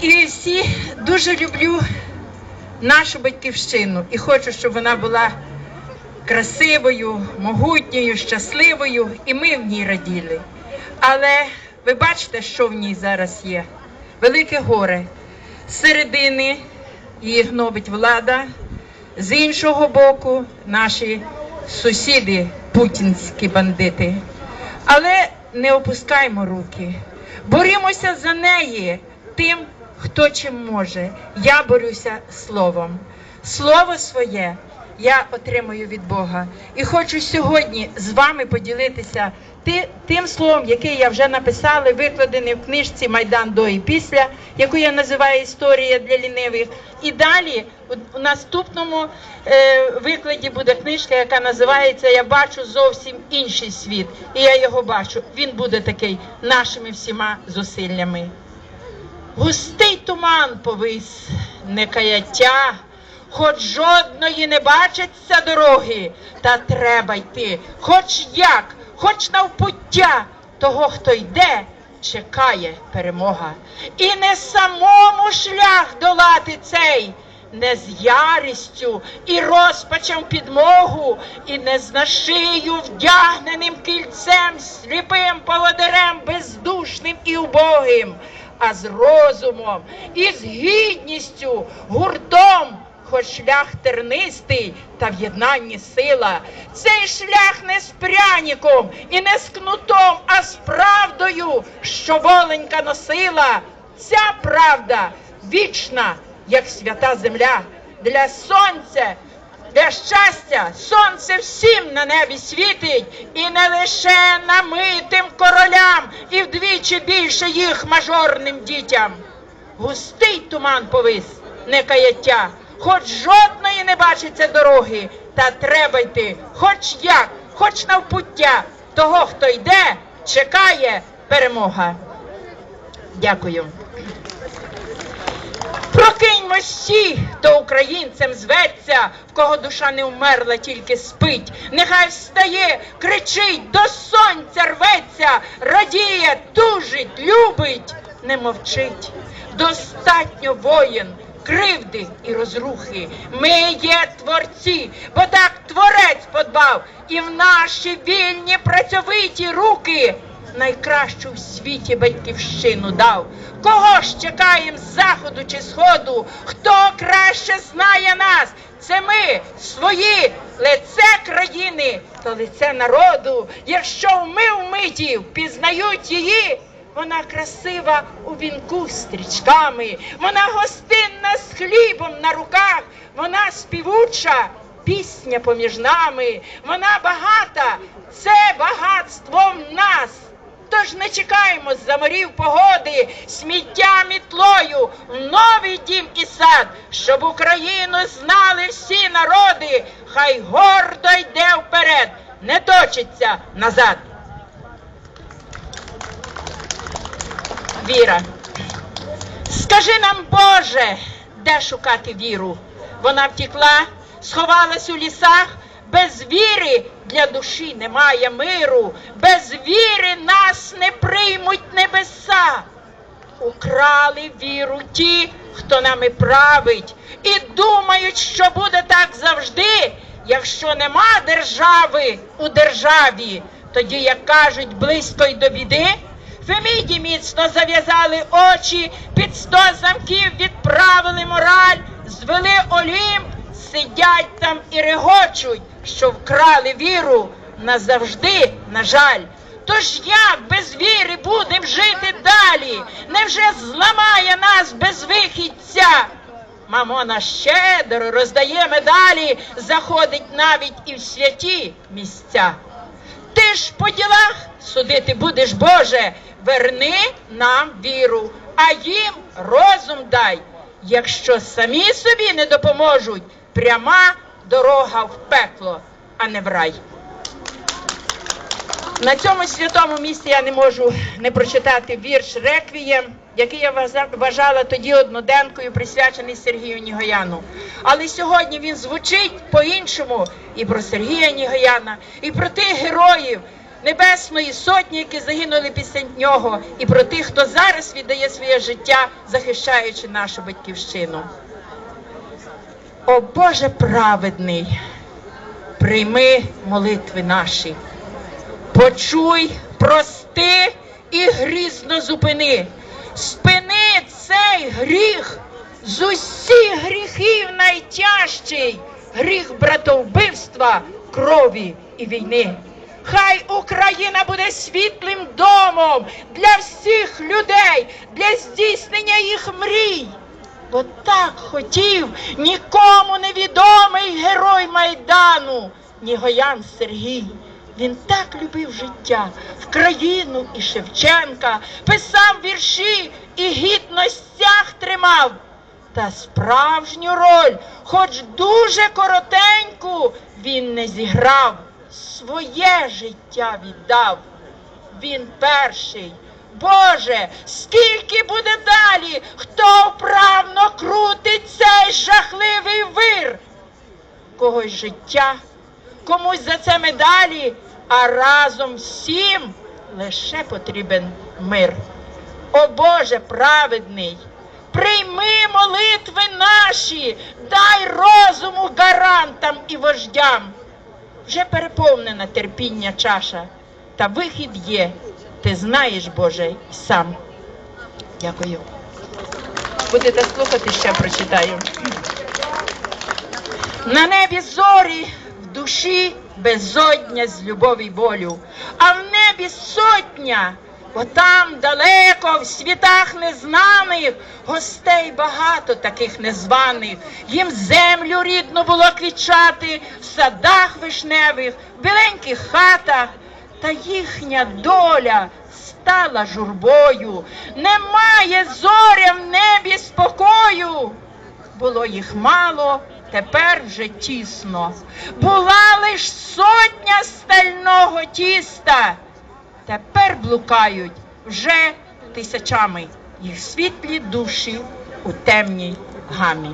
і всі дуже люблю нашу батьківщину і хочу, щоб вона була красивою, могутньою, щасливою, і ми в ній раділи. Але ви бачите, що в ній зараз є? Велике горе. З середини її гнобить влада, з іншого боку, наші сусіди, путінські бандити. Але не опускаймо руки. Борімося за неї тим, хто чим може. Я борюся словом. Слово своє я отримую від Бога. І хочу сьогодні з вами поділитися тим словом, яке я вже написала, викладене в книжці Майдан до і після, яку я називаю Історія для лінивих. І далі у- наступному е, викладі буде книжка, яка називається Я бачу зовсім інший світ. І я його бачу. Він буде такий нашими всіма зусиллями. Густий туман повис, не каяття, хоч жодної не бачиться дороги, та треба йти, хоч як, хоч навпуття того, хто йде, чекає перемога. І не самому шлях долати цей, не з ярістю і розпачем підмогу, і не з на шию вдягненим кільцем, сліпим поводирем, бездушним і убогим, а з розумом і з гідністю, гуртом. Хоч шлях тернистий та в єднанні сила, цей шлях не з пряніком і не з кнутом, а з правдою, що воленька носила. Ця правда вічна, як свята земля, для сонця, для щастя, сонце всім на небі світить, і не лише намитим королям, і вдвічі більше їх мажорним дітям. Густий туман повис, не каяття, хоч жодної не бачиться дороги, та треба йти, хоч як, хоч навпуття, того, хто йде, чекає перемога. Дякую. Прокиньмось всі, українцем зветься, в кого душа не вмерла, тільки спить. Нехай встає, кричить, до сонця рветься, радіє, тужить, любить, не мовчить. Достатньо воїн, кривди і розрухи. Ми є творці, бо так творець подбав, і в наші вільні працьовиті руки найкращу в світі батьківщину дав. Кого ж чекаєм з заходу чи сходу? Хто краще знає нас? Це ми свої лице країни, то лице народу. Якщо ми вмиті впізнають її. Вона красива у вінку з стрічками, вона гостинна з хлібом на руках, вона співуча, пісня поміж нами, вона багата, це багатство в нас. Тож не чекаємо з заморів погоди, сміття мітлою в новий дім і сад, щоб Україну знали всі народи, хай гордо йде вперед, не точиться назад. Віра. Скажи нам, Боже, де шукати віру? Вона втекла, сховалась у лісах. Без віри для душі немає миру, без віри нас не приймуть небеса. Украли віру ті, хто нами править, і думають, що буде так завжди, якщо нема держави у державі, тоді, як кажуть, близько й до біди. Феміді міцно зав'язали очі, під сто замків відправили мораль, звели Олімп, сидять там і регочуть, що вкрали віру назавжди, на жаль. Тож як без віри будем жити далі? Невже зламає нас безвихідця? Мамона щедро роздає медалі, заходить навіть і в святі місця. Ти ж по ділах судити будеш, Боже, верни нам віру, а їм розум дай. Якщо самі собі не допоможуть, пряма дорога в пекло, а не в рай. На цьому святому місці я не можу не прочитати вірш Реквієм, який я вважа- вважала тоді одноденкою, присвячений Сергію Нігояну. Але сьогодні він звучить по-іншому і про Сергія Нігояна, і про тих героїв, Небесної Сотні, які загинули після нього, і про тих, хто зараз віддає своє життя, захищаючи нашу батьківщину. О Боже праведний, прийми молитви наші. Почуй, прости і грізно зупини. Спини цей гріх з усіх гріхів найтяжчий, гріх братовбивства, крові і війни. Хай Україна буде світлим домом для всіх людей, для здійснення їх мрій. Бо так хотів нікому невідомий герой Майдану, Нігоян Сергій. Він так любив життя в країну і Шевченка, писав вірші і гідно стяг тримав. Та справжню роль, хоч дуже коротеньку, він не зіграв, своє життя віддав. Він перший. Боже, скільки буде далі, хто вправно крутить цей жахливий вир? Когось життя, комусь за це медалі, а разом всім лише потрібен мир. О Боже праведний, прийми молитви наші, дай розуму гарантам і вождям. Вже переповнена терпіння чаша, та вихід є. Ти знаєш, Боже, і сам. Дякую. Будете слухати, ще прочитаю. На небі зорі, в душі безодня з любові й болю, а в небі сотня, бо там далеко, в світах незнаних, гостей багато таких незваних. Їм землю рідну було квічати, в садах вишневих, в біленьких хатах, та їхня доля стала журбою. Немає зоря в небі спокою. Було їх мало, тепер вже тісно. Була лиш сотня стального тіста. Тепер блукають вже тисячами їх світлі душі у темній гамі.